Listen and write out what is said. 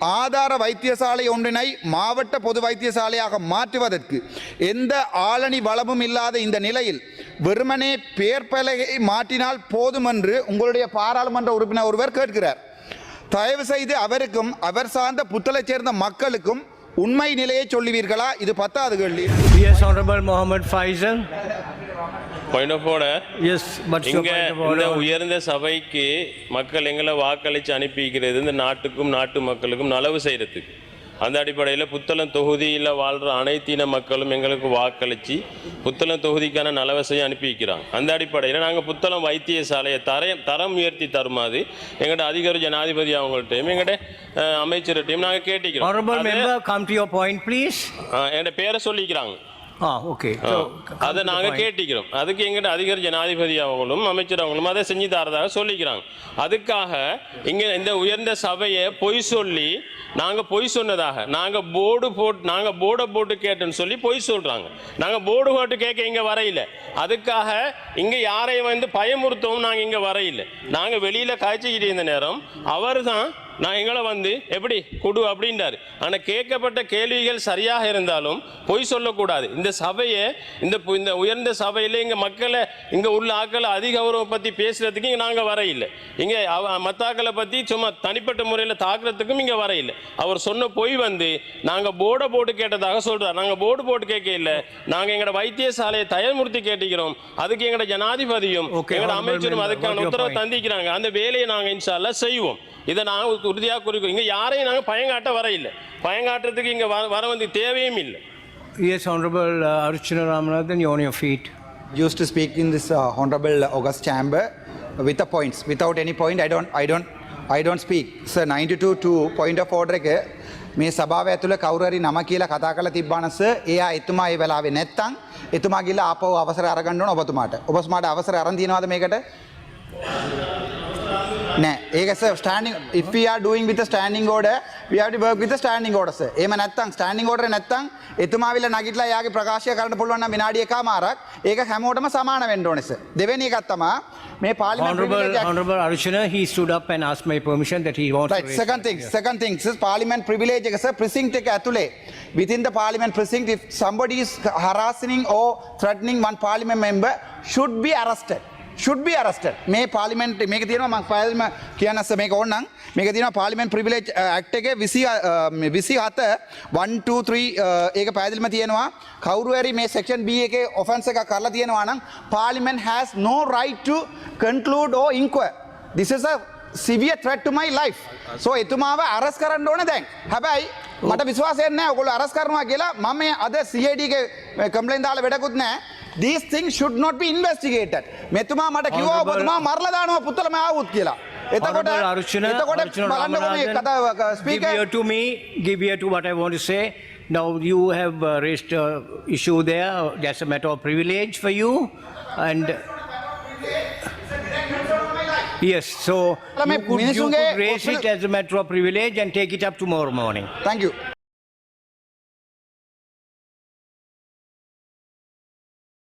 ஆதார வைத்தியசாலை ஒன்றினை மாவட்ட பொது வைத்தியசாலையாக மாற்றுவதற்கு எந்த ஆளணி வளமும் இல்லாத இந்த நிலையில் வெறுமனே பெயர் பலகை மாற்றினால் போதும் என்று உங்களுடைய பாராளுமன்ற உறுப்பினர் ஒருவர் கேட்கிறார். தயவு செய்து அவருக்கும் அவர் சார்ந்த புத்தலை சேர்ந்த மக்களுக்கும் உண்மை நிலையை சொல்லுவீர்களா? இது பத்தாவது கேள்வி. Yes, Honorable Mohammed point of order இங்க இந்த. உயர்ந்த சபைக்கு மக்கள் எங்களை வாக்களித்து அனுப்பிக்கிறது இந்த நாட்டுக்கும் நாட்டு மக்களுக்கும் நலவு செய்யறதுக்கு. அந்த அடிப்படையில் புத்தளம் தொகுதியில் வாழ்கிற அனைத்து இன மக்களும் எங்களுக்கு வாக்களித்து புத்தளம் தொகுதிக்கான நலவை செய்ய அனுப்பி வைக்கிறாங்க அந்த அடிப்படையில் நாங்கள் புத்தளம் வைத்தியசாலையை தரம் தரம் உயர்த்தி தருமாறு எங்கள்ட அதிகாரி ஜனாதிபதி அவங்கள்ட்டையும் எங்கள்ட அஹ், அமைச்சர்கிட்டையும் நாங்கள் கேட்டிக்கிறோம். எங்கள்ட பேரை சொல்லிக்கிறாங்க. Come அதை நாங்கள். கேட்டிக்கிறோம். அதுக்கு எங்கிட்ட அதிகாரி ஜனாதிபதி அவங்களும் அமைச்சர் அவங்களும் அதை செஞ்சு தரதாக சொல்லிக்கிறாங்க. அதுக்காக இங்கே இந்த உயர்ந்த சபையை பொய் சொல்லி நாங்கள் பொய் சொன்னதாக நாங்கள் போர்டு போட்டு நாங்கள் போர்டை போட்டு கேட்டோன்னு சொல்லி பொய் சொல்கிறாங்க நாங்கள் போர்டு போட்டு கேட்க இங்கே வரையில. அதுக்காக இங்கே யாரையும் வந்து பயமுறுத்தவும் நாங்கள் இங்கே வரையில. நாங்கள் வெளியில் காய்ச்சிக்கிட்டு இருந்த நேரம் அவர் தான் நான் எங்களை வந்து எப்படி கொடு அப்படின்றாரு. ஆனால் கேட்கப்பட்ட கேள்விகள் சரியாக இருந்தாலும் பொய் சொல்லக்கூடாது. இந்த சபையை இந்த இந்த உயர்ந்த சபையில் இங்கே மக்களை இங்கே உள்ள ஆக்களை அதிகௌரவம் பற்றி பேசுறதுக்கு இங்கே நாங்கள் வர இல்லை இங்கே அவ மத்தாக்களை பற்றி சும்மா தனிப்பட்ட முறையில் தாக்குறதுக்கும் இங்கே வர இல்லை அவர் சொன்ன பொய் வந்து நாங்கள் போர்டை போட்டு கேட்டதாக சொல்கிறார் நாங்கள் போர்டு போட்டு கேட்க இல்லை. நாங்கள் எங்களோட வைத்தியசாலையை தயமுறுத்தி கேட்டுக்கிறோம் அதுக்கு எங்களோட ஜனாதிபதியும் எங்களோட அமைச்சரும் அதுக்கான உத்தரவு. தந்திக்கிறாங்க அந்த வேலையை நாங்கள் இன்ஷால்லா செய்வோம். இதை நாங்கள் உறுதியாக குறிக்கோம் இங்கே யாரையும் நாங்கள் பயங்காட்ட வர இல்லை பயங்காட்டுறதுக்கு இங்கே வர வர வந்து தேவையும் இல்லை Yes, Honorable uh, Archana Ramanathan, you're on your feet. used to speak in this uh, honorable August chamber with the points. Without any point, I don't, I don't, I don't speak. Sir, 92 to point of order එක මේ සභාව ඇතුළ කවුරු හරි නම කියලා කතා කරලා තිබ්බාන සර් එයා එතුමා ඒ වෙලාවේ නැත්තම් එතුමා ගිහලා ආපහු අවසර අරගන්න ඕන ඔබතුමාට. ඔබතුමාට අවසර අරන් තියනවාද මේකට? නෑ. ඒක ස්ටාඩි ඉපයා ඩුවන් විත ස්ටෑනිින් ෝඩ ියට බ විත ස්ටෑනිින් ෝඩස ඒම නැත්තන් ස්ටෑනිින් ෝඩ නැත්තන් එතුමාවිල නගිටලා යාගේ ප්‍රකාශය කරන පුළුවන් විනාඩිය එක මාරක් ඒක හැමෝටම සමාන වෙන්ඩෝනෙස දෙවැනි එකත්තමා මේ පාලි අර්ශන හි සුඩක් පැන් අස්ම පමිෂන් සකන්තික් පාලිමෙන් ප්‍රිවිලේජ එකස ප්‍රසිංට එක ඇතුළේ විතින් පාලිමෙන් ප්‍රසිං සම්බඩි හරාසිනින් ඕ ත්‍රඩ්නිින් වන් පාලිමෙන් මෙම්බ ශුඩ්බි අරස්ට should be arrested. මේ පාර්ලිමේන්ත මේක තියෙනවා මම පාර්ලිම කියන්න සර් මේක ඕනනම් මේක තියෙනවා පාර්ලිමේන්ත ප්‍රිවිලේජ් ඇක්ට් එකේ 20 27 1 2 3 ඒක පැහැදිලිම තියෙනවා කවුරු හරි මේ section B එකේ offense එකක් කරලා තියෙනවා නම් parliament has no right to conclude or inquire. This is a සිවිය threat to my life. So එතුමාව අරස් කරන්න ඕන දැන්. හැබැයි මට විශ්වාසයක් නැහැ ඔයගොල්ලෝ අරස් කරනවා කියලා මම අද එකේ කම්ප්ලේන් දාලා වැඩකුත් නැහැ. These things should not be investigated. මෙතුමා මට කිව්වා Honorable- ඔබතුමා මරලා දානවා පුත්තලම ආවුත් කියලා. එතකොට Honorable Archana, එතකොට Archana බලන්නකො මේ Ramanathan, කතාව give speaker ear to me, give ear to what I want to say. Now, you have uh, raised uh, issue there, that's a matter of privilege for you, and... Yes, so Alam, you may could, you මිනිසුන්ගේ could raise it ඔත්තුල- as a matter of privilege and take it up tomorrow morning. thank you.